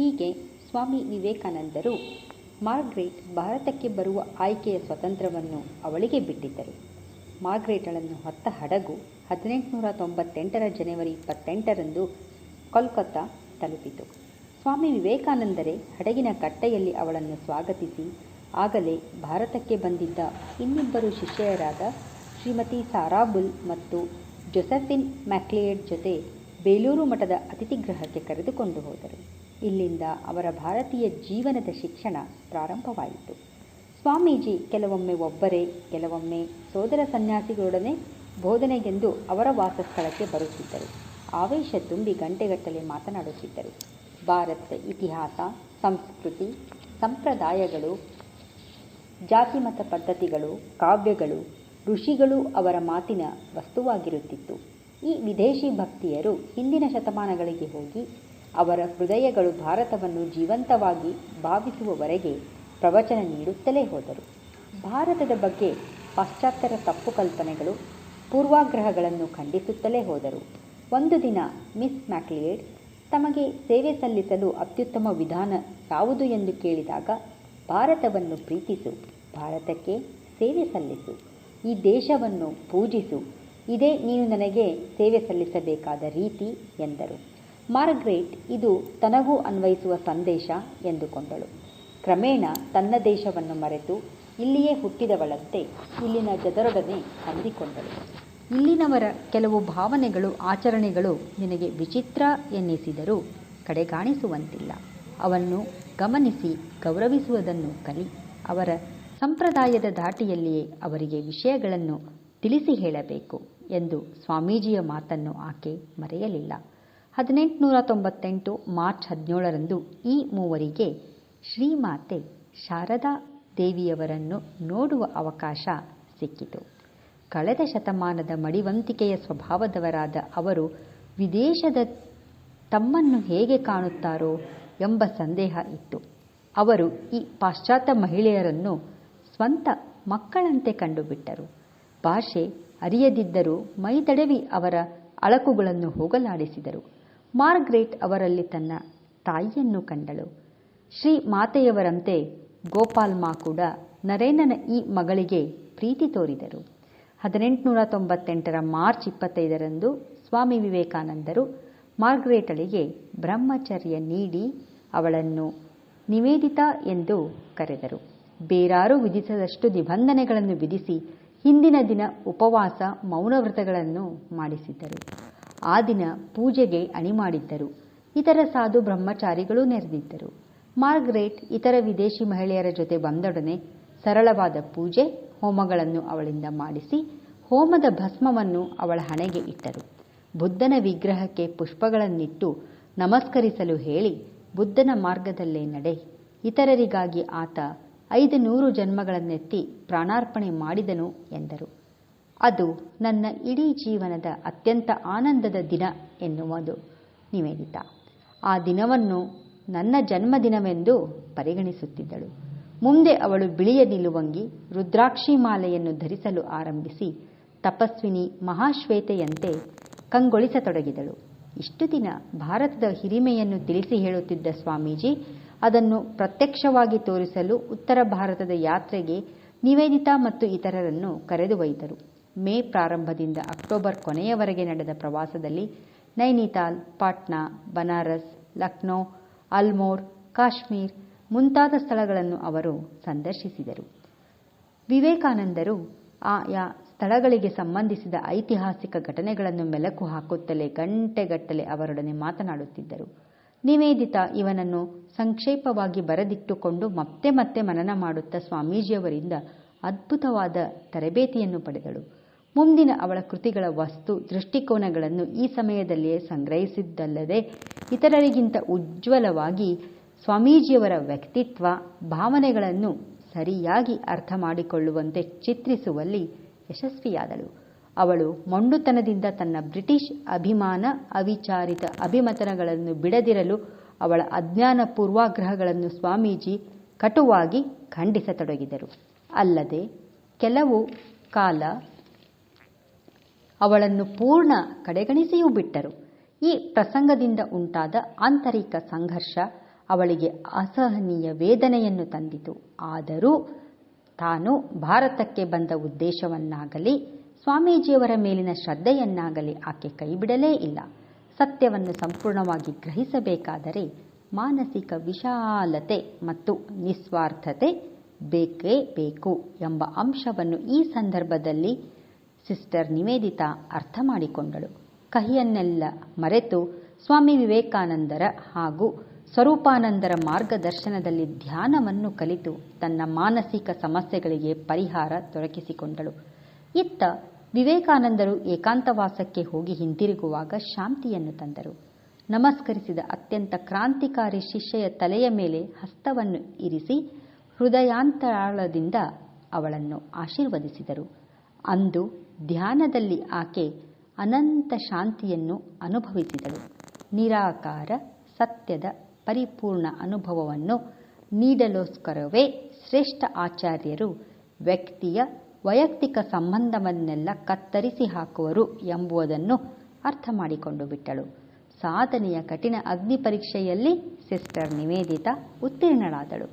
ಹೀಗೆ ಸ್ವಾಮಿ ವಿವೇಕಾನಂದರು ಮಾರ್ಗ್ರೇಟ್ ಭಾರತಕ್ಕೆ ಬರುವ ಆಯ್ಕೆಯ ಸ್ವತಂತ್ರವನ್ನು ಅವಳಿಗೆ ಬಿಟ್ಟಿದ್ದರು. ಮಾರ್ಗ್ರೇಟಳನ್ನು ಹೊತ್ತ ಹಡಗು ಹದಿನೆಂಟುನೂರ ತೊಂಬತ್ತೆಂಟರ ಜನವರಿ ಇಪ್ಪತ್ತೆಂಟರಂದು ಕೋಲ್ಕತ್ತಾ ತಲುಪಿತು. ಸ್ವಾಮಿ ವಿವೇಕಾನಂದರೇ ಹಡಗಿನ ಕಟ್ಟೆಯಲ್ಲಿ ಅವಳನ್ನು ಸ್ವಾಗತಿಸಿ, ಆಗಲೇ ಭಾರತಕ್ಕೆ ಬಂದಿದ್ದ ಇನ್ನಿಬ್ಬರು ಶಿಷ್ಯರಾದ ಶ್ರೀಮತಿ ಸಾರಾಬುಲ್ ಮತ್ತು ಜೊಸೆಫಿನ್ ಮ್ಯಾಕ್ಲಿಯೇಡ್ ಜೊತೆ ಬೇಲೂರು ಮಠದ ಅತಿಥಿಗೃಹಕ್ಕೆ ಕರೆದುಕೊಂಡು ಹೋದರು. ಇಲ್ಲಿಂದ ಅವರ ಭಾರತೀಯ ಜೀವನದ ಶಿಕ್ಷಣ ಪ್ರಾರಂಭವಾಯಿತು. ಸ್ವಾಮೀಜಿ ಕೆಲವೊಮ್ಮೆ ಒಬ್ಬರೇ, ಕೆಲವೊಮ್ಮೆ ಸೋದರ ಸನ್ಯಾಸಿಗಳೊಡನೆ ಬೋಧನೆಗೆಂದು ಅವರ ವಾಸಸ್ಥಳಕ್ಕೆ ಬರುತ್ತಿದ್ದರು. ಆವೇಶ ತುಂಬಿ ಗಂಟೆಗಟ್ಟಲೆ ಮಾತನಾಡುತ್ತಿದ್ದರು. ಭಾರತದ ಇತಿಹಾಸ, ಸಂಸ್ಕೃತಿ, ಸಂಪ್ರದಾಯಗಳು, ಜಾತಿಮತ ಪದ್ಧತಿಗಳು, ಕಾವ್ಯಗಳು, ಋಷಿಗಳು ಅವರ ಮಾತಿನ ವಸ್ತುವಾಗಿರುತ್ತಿತ್ತು. ಈ ವಿದೇಶಿ ಭಕ್ತಿಯರು ಹಿಂದಿನ ಶತಮಾನಗಳಿಗೆ ಹೋಗಿ ಅವರ ಹೃದಯಗಳು ಭಾರತವನ್ನು ಜೀವಂತವಾಗಿ ಭಾವಿಸುವವರೆಗೆ ಪ್ರವಚನ ನೀಡುತ್ತಲೇ ಹೋದರು. ಭಾರತದ ಬಗ್ಗೆ ಪಾಶ್ಚಾತ್ಯರ ತಪ್ಪು ಕಲ್ಪನೆಗಳು ಪೂರ್ವಾಗ್ರಹಗಳನ್ನು ಖಂಡಿಸುತ್ತಲೇ ಹೋದರು. ಒಂದು ದಿನ ಮಿಸ್ ಮ್ಯಾಕ್ಲಿಯೇಡ್ ತಮಗೆ ಸೇವೆ ಸಲ್ಲಿಸಲು ಅತ್ಯುತ್ತಮ ವಿಧಾನ ಯಾವುದು ಎಂದು ಕೇಳಿದಾಗ, ಭಾರತವನ್ನು ಪ್ರೀತಿಸು, ಭಾರತಕ್ಕೆ ಸೇವೆ ಸಲ್ಲಿಸು, ಈ ದೇಶವನ್ನು ಪೂಜಿಸು, ಇದೇ ನೀನು ನನಗೆ ಸೇವೆ ಸಲ್ಲಿಸಬೇಕಾದ ರೀತಿ ಎಂದರು. ಮಾರ್ಗ್ರೇಟ್ ಇದು ತನಗೂ ಅನ್ವಯಿಸುವ ಸಂದೇಶ ಎಂದುಕೊಂಡಳು. ಕ್ರಮೇಣ ತನ್ನ ದೇಶವನ್ನು ಮರೆತು ಇಲ್ಲಿಯೇ ಹುಟ್ಟಿದವಳಂತೆ ಇಲ್ಲಿನ ಜನರೊಡನೆ ಹೊಂದಿಕೊಂಡಳು ಇಲ್ಲಿನವರ ಕೆಲವು ಭಾವನೆಗಳು, ಆಚರಣೆಗಳು ನಿನಗೆ ವಿಚಿತ್ರ ಎನ್ನಿಸಿದರೂ ಕಡೆಗಾಣಿಸುವಂತಿಲ್ಲ. ಅವನ್ನು ಗಮನಿಸಿ ಗೌರವಿಸುವುದನ್ನು ಕಲಿ. ಅವರ ಸಂಪ್ರದಾಯದ ದಾಟಿಯಲ್ಲಿಯೇ ಅವರಿಗೆ ವಿಷಯಗಳನ್ನು ತಿಳಿಸಿ ಹೇಳಬೇಕು ಎಂದು ಸ್ವಾಮೀಜಿಯ ಮಾತನ್ನು ಆಕೆ ಮರೆಯಲಿಲ್ಲ. ಹದಿನೆಂಟುನೂರ ತೊಂಬತ್ತೆಂಟು ಮಾರ್ಚ್ ಹದಿನೇಳರಂದು ಈ ಮೂವರಿಗೆ ಶ್ರೀಮಾತೆ ಶಾರದಾ ದೇವಿಯವರನ್ನು ನೋಡುವ ಅವಕಾಶ ಸಿಕ್ಕಿತು. ಕಳೆದ ಶತಮಾನದ ಮಡಿವಂತಿಕೆಯ ಸ್ವಭಾವದವರಾದ ಅವರು ವಿದೇಶದ ತಮ್ಮನ್ನು ಹೇಗೆ ಕಾಣುತ್ತಾರೋ ಎಂಬ ಸಂದೇಹ ಇತ್ತು. ಅವರು ಈ ಪಾಶ್ಚಾತ್ಯ ಮಹಿಳೆಯರನ್ನು ಸ್ವಂತ ಮಕ್ಕಳಂತೆ ಕಂಡುಬಿಟ್ಟರು. ಭಾಷೆ ಅರಿಯದಿದ್ದರೂ ಮೈದಡವಿ ಅವರ ಅಳಕುಗಳನ್ನು ಹೋಗಲಾಡಿಸಿದರು. ಮಾರ್ಗ್ರೇಟ್ ಅವರಲ್ಲಿ ತನ್ನ ತಾಯಿಯನ್ನು ಕಂಡಳು. ಶ್ರೀ ಮಾತೆಯವರಂತೆ ಗೋಪಾಲ್ಮಾ ಕೂಡ ನರೇನನ ಈ ಮಗಳಿಗೆ ಪ್ರೀತಿ ತೋರಿದರು. ಹದಿನೆಂಟುನೂರ ತೊಂಬತ್ತೆಂಟರ ಮಾರ್ಚ್ ಇಪ್ಪತ್ತೈದರಂದು ಸ್ವಾಮಿ ವಿವೇಕಾನಂದರು ಮಾರ್ಗ್ರೇಟಳಿಗೆ ಬ್ರಹ್ಮಚರ್ಯ ನೀಡಿ ಅವಳನ್ನು ನಿವೇದಿತ ಎಂದು ಕರೆದರು. ಬೇರಾರು ವಿಧಿಸದಷ್ಟು ನಿಬಂಧನೆಗಳನ್ನು ವಿಧಿಸಿ ಹಿಂದಿನ ದಿನ ಉಪವಾಸ ಮೌನವ್ರತಗಳನ್ನು ಮಾಡಿಸಿದ್ದರು. ಆ ದಿನ ಪೂಜೆಗೆ ಅಣಿ ಮಾಡಿದ್ದರು ಇತರ ಸಾಧು ಬ್ರಹ್ಮಚಾರಿಗಳು ನೆರೆದಿದ್ದರು. ಮಾರ್ಗ್ರೇಟ್ ಇತರ ವಿದೇಶಿ ಮಹಿಳೆಯರ ಜೊತೆ ಬಂದೊಡನೆ ಸರಳವಾದ ಪೂಜೆ, ಹೋಮಗಳನ್ನು ಅವಳಿಂದ ಮಾಡಿಸಿ ಹೋಮದ ಭಸ್ಮವನ್ನು ಅವಳ ಹಣೆಗೆ ಇಟ್ಟರು. ಬುದ್ಧನ ವಿಗ್ರಹಕ್ಕೆ ಪುಷ್ಪಗಳನ್ನಿಟ್ಟು ನಮಸ್ಕರಿಸಲು ಹೇಳಿ ಬುದ್ಧನ ಮಾರ್ಗದಲ್ಲೇ ನಡೆ. ಇತರರಿಗಾಗಿ ಆತ ಐದು ನೂರು ಜನ್ಮಗಳನ್ನೆತ್ತಿ ಪ್ರಾಣಾರ್ಪಣೆ ಮಾಡಿದನು ಎಂದರು. ಅದು ನನ್ನ ಇಡೀ ಜೀವನದ ಅತ್ಯಂತ ಆನಂದದ ದಿನ ಎನ್ನುವುದು. ನಿವೇದಿತ. ಆ ದಿನವನ್ನು ನನ್ನ ಜನ್ಮದಿನವೆಂದು ಪರಿಗಣಿಸುತ್ತಿದ್ದಳು. ಮುಂದೆ ಅವಳು ಬಿಳಿಯ ನಿಲುವಂಗಿ, ರುದ್ರಾಕ್ಷಿ ಮಾಲೆಯನ್ನು ಧರಿಸಲು ಆರಂಭಿಸಿ, ತಪಸ್ವಿನಿ ಮಹಾಶ್ವೇತೆಯಂತೆ ಕಂಗೊಳಿಸತೊಡಗಿದಳು. ಇಷ್ಟು ದಿನ ಭಾರತದ ಹಿರಿಮೆಯನ್ನು ತಿಳಿಸಿ ಹೇಳುತ್ತಿದ್ದ ಸ್ವಾಮೀಜಿ, ಅದನ್ನು ಪ್ರತ್ಯಕ್ಷವಾಗಿ ತೋರಿಸಲು ಉತ್ತರ ಭಾರತದ ಯಾತ್ರೆಗೆ ನಿವೇದಿತಾ ಮತ್ತು ಇತರರನ್ನು ಕರೆದು ಒಯ್ದರು. ಮೇ ಪ್ರಾರಂಭದಿಂದ ಅಕ್ಟೋಬರ್ ಕೊನೆಯವರೆಗೆ ನಡೆದ ಪ್ರವಾಸದಲ್ಲಿ ನೈನಿತಾಲ್, ಪಾಟ್ನಾ, ಬನಾರಸ್, ಲಕ್ನೋ, ಅಲ್ಮೋರ್, ಕಾಶ್ಮೀರ್ ಮುಂತಾದ ಸ್ಥಳಗಳನ್ನು ಅವರು ಸಂದರ್ಶಿಸಿದರು. ವಿವೇಕಾನಂದರು ಆಯಾ ಸ್ಥಳಗಳಿಗೆ ಸಂಬಂಧಿಸಿದ ಐತಿಹಾಸಿಕ ಘಟನೆಗಳನ್ನು ಮೆಲುಕು ಹಾಕುತ್ತಲೇ ಗಂಟೆಗಟ್ಟಲೆ ಅವರೊಡನೆ ಮಾತನಾಡುತ್ತಿದ್ದರು. ನಿವೇದಿತ ಇವನನ್ನು ಸಂಕ್ಷೇಪವಾಗಿ ಬರೆದಿಟ್ಟುಕೊಂಡು ಮತ್ತೆ ಮತ್ತೆ ಮನನ ಮಾಡುತ್ತಾ ಸ್ವಾಮೀಜಿಯವರಿಂದ ಅದ್ಭುತವಾದ ತರಬೇತಿಯನ್ನು ಪಡೆದಳು. ಮುಂದಿನ ಅವಳ ಕೃತಿಗಳ ವಸ್ತು ದೃಷ್ಟಿಕೋನಗಳನ್ನು ಈ ಸಮಯದಲ್ಲಿಯೇ ಸಂಗ್ರಹಿಸಿದ್ದಲ್ಲದೆ ಇತರರಿಗಿಂತ ಉಜ್ವಲವಾಗಿ ಸ್ವಾಮೀಜಿಯವರ ವ್ಯಕ್ತಿತ್ವ, ಭಾವನೆಗಳನ್ನು ಸರಿಯಾಗಿ ಅರ್ಥ ಮಾಡಿಕೊಳ್ಳುವಂತೆ ಚಿತ್ರಿಸುವಲ್ಲಿ ಯಶಸ್ವಿಯಾದಳು. ಅವಳು ಮೊಂಡುತನದಿಂದ ತನ್ನ ಬ್ರಿಟಿಷ್ ಅಭಿಮಾನ, ಅವಿಚಾರಿತ ಅಭಿಮತನಗಳನ್ನು ಬಿಡದಿರಲು ಅವಳ ಅಜ್ಞಾನ ಪೂರ್ವಾಗ್ರಹಗಳನ್ನು ಸ್ವಾಮೀಜಿ ಕಟುವಾಗಿ ಖಂಡಿಸತೊಡಗಿದರು. ಅಲ್ಲದೆ ಕೆಲವು ಕಾಲ ಅವಳನ್ನು ಪೂರ್ಣ ಕಡೆಗಣಿಸಿಯೂ ಬಿಟ್ಟರು. ಈ ಪ್ರಸಂಗದಿಂದ ಉಂಟಾದ ಆಂತರಿಕ ಸಂಘರ್ಷ ಅವಳಿಗೆ ಅಸಹನೀಯ ವೇದನೆಯನ್ನು ತಂದಿತು. ಆದರೂ ತಾನು ಭಾರತಕ್ಕೆ ಬಂದ ಉದ್ದೇಶವನ್ನಾಗಲಿ, ಸ್ವಾಮೀಜಿಯವರ ಮೇಲಿನ ಶ್ರದ್ಧೆಯನ್ನಾಗಲಿ ಆಕೆ ಕೈಬಿಡಲೇ ಇಲ್ಲ. ಸತ್ಯವನ್ನು ಸಂಪೂರ್ಣವಾಗಿ ಗ್ರಹಿಸಬೇಕಾದರೆ ಮಾನಸಿಕ ವಿಶಾಲತೆ ಮತ್ತು ನಿಸ್ವಾರ್ಥತೆ ಬೇಕೇ ಬೇಕು ಎಂಬ ಅಂಶವನ್ನು ಈ ಸಂದರ್ಭದಲ್ಲಿ ಸಿಸ್ಟರ್ ನಿವೇದಿತಾ ಅರ್ಥ ಮಾಡಿಕೊಂಡಳು. ಕಹಿಯನ್ನೆಲ್ಲ ಮರೆತು ಸ್ವಾಮಿ ವಿವೇಕಾನಂದರ ಹಾಗೂ ಸ್ವರೂಪಾನಂದರ ಮಾರ್ಗದರ್ಶನದಲ್ಲಿ ಧ್ಯಾನವನ್ನು ಕಲಿತು ತನ್ನ ಮಾನಸಿಕ ಸಮಸ್ಯೆಗಳಿಗೆ ಪರಿಹಾರ ದೊರಕಿಸಿಕೊಂಡಳು. ಇತ್ತ ವಿವೇಕಾನಂದರು ಏಕಾಂತವಾಸಕ್ಕೆ ಹೋಗಿ ಹಿಂತಿರುಗುವಾಗ ಶಾಂತಿಯನ್ನು ತಂದರು. ನಮಸ್ಕರಿಸಿದ ಅತ್ಯಂತ ಕ್ರಾಂತಿಕಾರಿ ಶಿಷ್ಯೆಯ ತಲೆಯ ಮೇಲೆ ಹಸ್ತವನ್ನು ಇರಿಸಿ ಹೃದಯಾಂತರಾಳದಿಂದ ಅವಳನ್ನು ಆಶೀರ್ವದಿಸಿದರು. ಅಂದು ಧ್ಯಾನದಲ್ಲಿ ಆಕೆ ಅನಂತ ಶಾಂತಿಯನ್ನು ಅನುಭವಿಸಿದಳು. ನಿರಾಕಾರ ಸತ್ಯದ ಪರಿಪೂರ್ಣ ಅನುಭವವನ್ನು ನೀಡಲೋಸ್ಕರವೇ ಶ್ರೇಷ್ಠ ಆಚಾರ್ಯರು ವ್ಯಕ್ತಿಯ ವೈಯಕ್ತಿಕ ಸಂಬಂಧವನ್ನೆಲ್ಲ ಕತ್ತರಿಸಿ ಹಾಕುವರು ಎಂಬುದನ್ನು ಅರ್ಥ ಮಾಡಿಕೊಂಡು ಬಿಟ್ಟಳು. ಸಾಧನೆಯ ಕಠಿಣ ಅಗ್ನಿ ಪರೀಕ್ಷೆಯಲ್ಲಿ ಸಿಸ್ಟರ್ ನಿವೇದಿತಾ ಉತ್ತೀರ್ಣಳಾದಳು.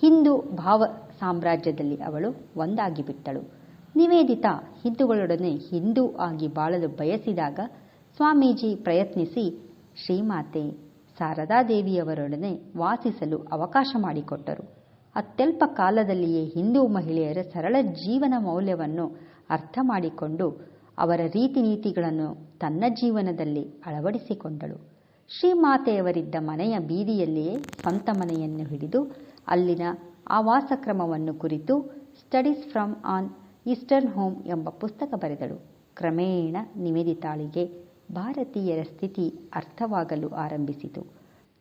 ಹಿಂದೂ ಭಾವ ಸಾಮ್ರಾಜ್ಯದಲ್ಲಿ ಅವಳು ಒಂದಾಗಿ ಬಿಟ್ಟಳು. ನಿವೇದಿತಾ ಹಿಂದೂಗಳೊಡನೆ ಹಿಂದೂ ಆಗಿ ಬಾಳಲು ಬಯಸಿದಾಗ ಸ್ವಾಮೀಜಿ ಪ್ರಯತ್ನಿಸಿ ಶ್ರೀಮಾತೆ ಶಾರದಾದೇವಿಯವರೊಡನೆ ವಾಸಿಸಲು ಅವಕಾಶ ಮಾಡಿಕೊಟ್ಟರು. ಅತ್ಯಲ್ಪ ಕಾಲದಲ್ಲಿಯೇ ಹಿಂದೂ ಮಹಿಳೆಯರ ಸರಳ ಜೀವನ ಮೌಲ್ಯವನ್ನು ಅರ್ಥ ಮಾಡಿಕೊಂಡು ಅವರ ರೀತಿ ನೀತಿಗಳನ್ನು ತನ್ನ ಜೀವನದಲ್ಲಿ ಅಳವಡಿಸಿಕೊಂಡಳು. ಶ್ರೀಮಾತೆಯವರಿದ್ದ ಮನೆಯ ಬೀದಿಯಲ್ಲಿಯೇ ಸ್ವಂತ ಮನೆಯನ್ನು ಹಿಡಿದು ಅಲ್ಲಿನ ಆವಾಸ ಕ್ರಮವನ್ನು ಕುರಿತು Studies from an Eastern Home ಎಂಬ ಪುಸ್ತಕ ಬರೆದಳು. ಕ್ರಮೇಣ ನಿವೇದಿತಾಳಿಗೆ ಭಾರತೀಯರ ಸ್ಥಿತಿ ಅರ್ಥವಾಗಲು ಆರಂಭಿಸಿತು.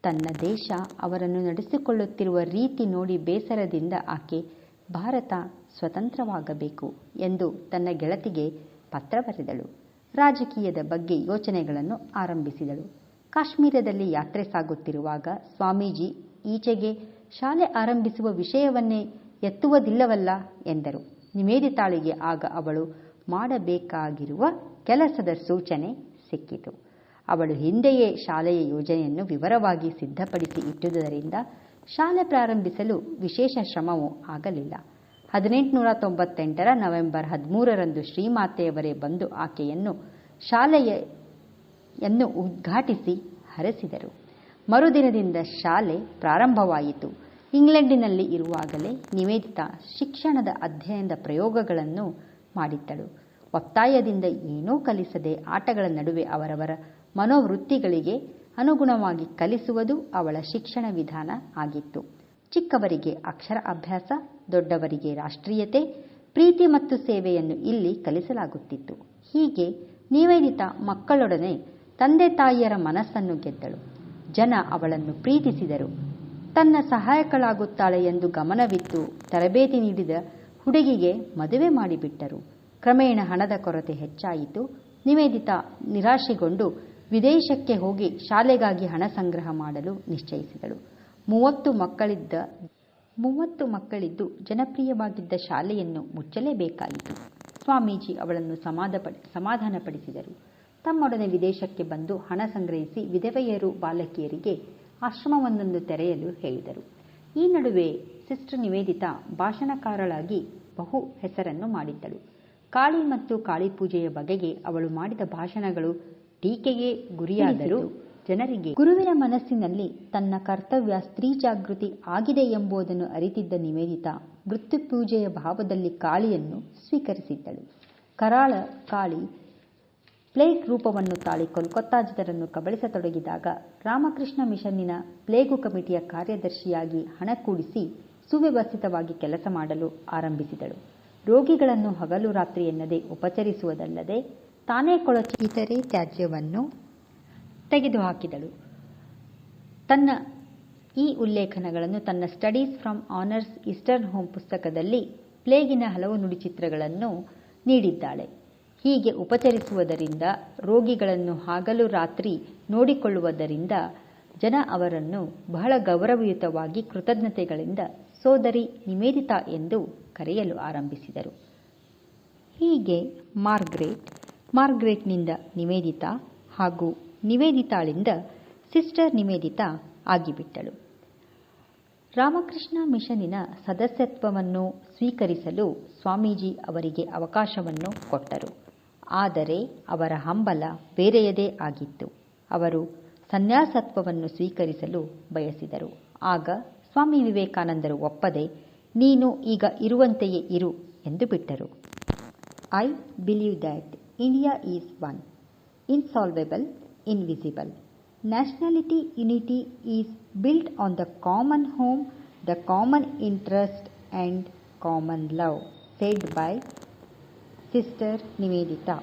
ತನ್ನ ದೇಶ ಅವರನ್ನು ನಡೆಸಿಕೊಳ್ಳುತ್ತಿರುವ ರೀತಿ ನೋಡಿ ಬೇಸರದಿಂದ ಆಕೆ ಭಾರತ ಸ್ವತಂತ್ರವಾಗಬೇಕು ಎಂದು ತನ್ನ ಗೆಳತಿಗೆ ಪತ್ರ ಬರೆದಳು. ರಾಜಕೀಯದ ಬಗ್ಗೆ ಯೋಚನೆಗಳನ್ನು ಆರಂಭಿಸಿದಳು. ಕಾಶ್ಮೀರದಲ್ಲಿ ಯಾತ್ರೆ ಸಾಗುತ್ತಿರುವಾಗ ಸ್ವಾಮೀಜಿ ಈಚೆಗೆ ಶಾಲೆ ಆರಂಭಿಸುವ ವಿಷಯವನ್ನೇ ಎತ್ತುವುದಿಲ್ಲವಲ್ಲ ಎಂದರು. ನಿವೇದಿತಾಳಿಗೆ ಆಗ ಅವಳು ಮಾಡಬೇಕಾಗಿರುವ ಕೆಲಸದ ಸೂಚನೆ ಸಿಕ್ಕಿತು. ಅವಳು ಹಿಂದೆಯೇ ಶಾಲೆಯ ಯೋಜನೆಯನ್ನು ವಿವರವಾಗಿ ಸಿದ್ಧಪಡಿಸಿ ಇಟ್ಟುದರಿಂದ ಶಾಲೆ ಪ್ರಾರಂಭಿಸಲು ವಿಶೇಷ ಶ್ರಮವೂ ಆಗಲಿಲ್ಲ. ಹದಿನೆಂಟುನೂರ ತೊಂಬತ್ತೆಂಟರ ನವೆಂಬರ್ ಹದಿಮೂರರಂದು ಶ್ರೀಮಾತೆಯವರೇ ಬಂದು ಆಕೆಯನ್ನು ಶಾಲೆಯನ್ನು ಉದ್ಘಾಟಿಸಿ ಹರಸಿದರು. ಮರುದಿನದಿಂದ ಶಾಲೆ ಪ್ರಾರಂಭವಾಯಿತು. ಇಂಗ್ಲೆಂಡಿನಲ್ಲಿ ಇರುವಾಗಲೇ ನಿವೇದಿತ ಶಿಕ್ಷಣದ ಅಧ್ಯಯನದ ಪ್ರಯೋಗಗಳನ್ನು ಮಾಡಿದ್ದಳು. ಒತ್ತಾಯದಿಂದ ಏನೂ ಕಲಿಸದೆ ಆಟಗಳ ನಡುವೆ ಅವರವರ ಮನೋವೃತ್ತಿಗಳಿಗೆ ಅನುಗುಣವಾಗಿ ಕಲಿಸುವುದು ಅವಳ ಶಿಕ್ಷಣ ವಿಧಾನ ಆಗಿತ್ತು. ಚಿಕ್ಕವರಿಗೆ ಅಕ್ಷರ ಅಭ್ಯಾಸ, ದೊಡ್ಡವರಿಗೆ ರಾಷ್ಟ್ರೀಯತೆ, ಪ್ರೀತಿ ಮತ್ತು ಸೇವೆಯನ್ನು ಇಲ್ಲಿ ಕಲಿಸಲಾಗುತ್ತಿತ್ತು. ಹೀಗೆ ನಿವೇದಿತ ಮಕ್ಕಳೊಡನೆ ತಂದೆ ತಾಯಿಯರ ಮನಸ್ಸನ್ನು ಗೆದ್ದಳು. ಜನ ಅವಳನ್ನು ಪ್ರೀತಿಸಿದರು. ತನ್ನ ಸಹಾಯಕಳಾಗುತ್ತಾಳೆ ಎಂದು ಗಮನವಿತ್ತು. ತರಬೇತಿ ನೀಡಿದ ಹುಡುಗಿಗೆ ಮದುವೆ ಮಾಡಿಬಿಟ್ಟರು. ಕ್ರಮೇಣ ಹಣದ ಕೊರತೆ ಹೆಚ್ಚಾಯಿತು. ನಿವೇದಿತ ನಿರಾಶೆಗೊಂಡು ವಿದೇಶಕ್ಕೆ ಹೋಗಿ ಶಾಲೆಗಾಗಿ ಹಣ ಸಂಗ್ರಹ ಮಾಡಲು ನಿಶ್ಚಯಿಸಿದಳು. ಮೂವತ್ತು ಮಕ್ಕಳಿದ್ದ, ಮೂವತ್ತು ಮಕ್ಕಳಿದ್ದು ಜನಪ್ರಿಯವಾಗಿದ್ದ ಶಾಲೆಯನ್ನು ಮುಚ್ಚಲೇಬೇಕಾಯಿತು. ಸ್ವಾಮೀಜಿ ಅವಳನ್ನು ಸಮಾಧಪಡಿ ಸಮಾಧಾನಪಡಿಸಿದರು. ತಮ್ಮೊಡನೆ ವಿದೇಶಕ್ಕೆ ಬಂದು ಹಣ ಸಂಗ್ರಹಿಸಿ ವಿಧವೆಯರು ಬಾಲಕಿಯರಿಗೆ ಆಶ್ರಮವೊಂದನ್ನು ತೆರೆಯಲು ಹೇಳಿದರು. ಈ ನಡುವೆ ಸಿಸ್ಟರ್ ನಿವೇದಿತ ಭಾಷಣಕಾರಳಾಗಿ ಬಹು ಹೆಸರನ್ನು ಮಾಡಿದ್ದಳು. ಕಾಳಿ ಮತ್ತು ಕಾಳಿ ಪೂಜೆಯ ಬಗೆಗೆ ಅವಳು ಮಾಡಿದ ಭಾಷಣಗಳು ಟೀಕೆಗೆ ಗುರಿಯಾದರೂ ಜನರಿಗೆ ಗುರುವಿನ ಮನಸ್ಸಿನಲ್ಲಿ ತನ್ನ ಕರ್ತವ್ಯ ಸ್ತ್ರೀ ಜಾಗೃತಿ ಆಗಿದೆ ಎಂಬುದನ್ನು ಅರಿತಿದ್ದ ನಿವೇದಿತ ಮೃತ್ಯು ಪೂಜೆಯ ಭಾವದಲ್ಲಿ ಕಾಳಿಯನ್ನು ಸ್ವೀಕರಿಸಿದ್ದಳು. ಕರಾಳ ಕಾಳಿ ಪ್ಲೇಗ್ ರೂಪವನ್ನು ತಾಳಿ ಕೋಲ್ಕತ್ತಾ ಜನರನ್ನು ಕಬಳಿಸತೊಡಗಿದಾಗ ರಾಮಕೃಷ್ಣ ಮಿಷನ್ನಿನ ಪ್ಲೇಗು ಕಮಿಟಿಯ ಕಾರ್ಯದರ್ಶಿಯಾಗಿ ಹಣ ಕೂಡಿಸಿ ಸುವ್ಯವಸ್ಥಿತವಾಗಿ ಕೆಲಸ ಮಾಡಲು ಆರಂಭಿಸಿದಳು. ರೋಗಿಗಳನ್ನು ಹಗಲು ರಾತ್ರಿ ಎನ್ನದೆ ಉಪಚರಿಸುವುದಲ್ಲದೆ ತಾನೇ ಕೊಳಚ ಇತರೆ ತ್ಯಾಜ್ಯವನ್ನು ತೆಗೆದುಹಾಕಿದಳು. ತನ್ನ ಈ ಉಲ್ಲೇಖನಗಳನ್ನು ತನ್ನ Studies from honours Eastern Home ಪುಸ್ತಕದಲ್ಲಿ ಪ್ಲೇಗಿನ ಹಲವು ನುಡಿಚಿತ್ರಗಳನ್ನು ನೀಡಿದ್ದಾಳೆ. ಹೀಗೆ ಉಪಚರಿಸುವುದರಿಂದ ರೋಗಿಗಳನ್ನು ಹಾಗಲು ರಾತ್ರಿ ನೋಡಿಕೊಳ್ಳುವುದರಿಂದ ಜನ ಅವರನ್ನು ಬಹಳ ಗೌರವಯುತವಾಗಿ ಕೃತಜ್ಞತೆಗಳಿಂದ ಸೋದರಿ ನಿವೇದಿತ ಎಂದು ಕರೆಯಲು ಆರಂಭಿಸಿದರು. ಹೀಗೆ ಮಾರ್ಗ್ರೇಟ್, ಮಾರ್ಗ್ರೇಟ್ನಿಂದ ನಿವೇದಿತ ಹಾಗೂ ನಿವೇದಿತಾಳಿಂದ ಸಿಸ್ಟರ್ ನಿವೇದಿತ ಆಗಿಬಿಟ್ಟಳು. ರಾಮಕೃಷ್ಣ ಮಿಷನಿನ ಸದಸ್ಯತ್ವವನ್ನು ಸ್ವೀಕರಿಸಲು ಸ್ವಾಮೀಜಿ ಅವರಿಗೆ ಅವಕಾಶವನ್ನು ಕೊಟ್ಟರು. ಆದರೆ ಅವರ ಹಂಬಲ ಬೇರೆಯದೇ ಆಗಿತ್ತು. ಅವರು ಸನ್ಯಾಸತ್ವವನ್ನು ಸ್ವೀಕರಿಸಲು ಬಯಸಿದರು. ಆಗ ಸ್ವಾಮಿ ವಿವೇಕಾನಂದರು ಒಪ್ಪದೆ, ನೀನು ಈಗ ಇರುವಂತೆಯೇ ಇರು ಎಂದು ಬಿಟ್ಟರು. I believe that India is one, insolvable, invisible. Nationality unity is built on the common home, the common interest and common love, said by sister Nivedita